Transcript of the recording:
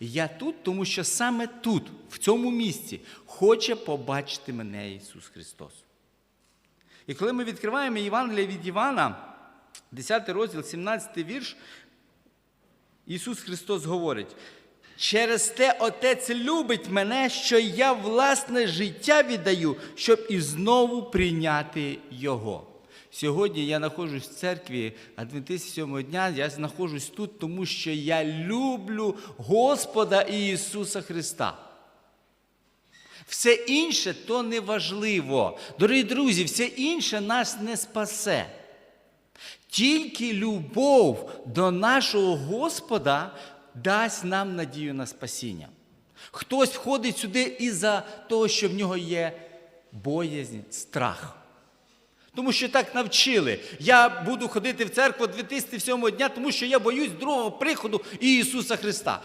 Я тут, тому що саме тут, в цьому місці, хоче побачити мене Ісус Христос. І коли ми відкриваємо Євангелія від Івана, 10 розділ, 17 вірш, Ісус Христос говорить: через те Отець любить мене, що я власне життя віддаю, щоб і знову прийняти Його. Сьогодні я знаходжусь в церкві Адвентистів сьомого дня, я знаходжусь тут, тому що я люблю Господа Ісуса Христа. Все інше то не важливо. Дорогі друзі, все інше нас не спасе. Тільки любов до нашого Господа дасть нам надію на спасіння. Хтось входить сюди із-за того, що в нього є боязнь, страх. Тому що так навчили. Я буду ходити в церкву 2007 дня, тому що я боюсь другого приходу Ісуса Христа.